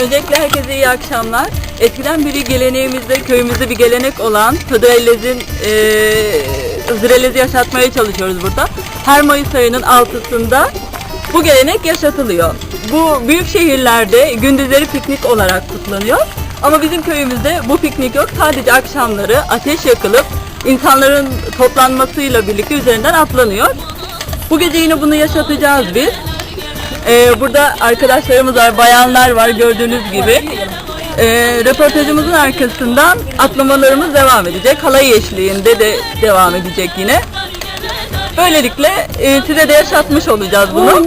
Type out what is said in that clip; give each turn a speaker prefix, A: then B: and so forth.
A: Öncelikle herkese iyi akşamlar. Eskiden beri geleneğimizde, köyümüzde bir gelenek olan Hıdrellez'in e, Hıdrellez'i yaşatmaya çalışıyoruz burada. Her Mayıs ayının altısında bu gelenek yaşatılıyor. Bu büyük şehirlerde gündüzleri piknik olarak kutlanıyor. Ama bizim köyümüzde bu piknik yok. Sadece akşamları ateş yakılıp insanların toplanmasıyla birlikte üzerinden atlanıyor. Bu gece yine bunu yaşatacağız biz. Ee, burada arkadaşlarımız var, bayanlar var gördüğünüz gibi. Ee, röportajımızın arkasından atlamalarımız devam edecek. Halay eşliğinde de devam edecek yine. Böylelikle e, size de yaşatmış olacağız bunu.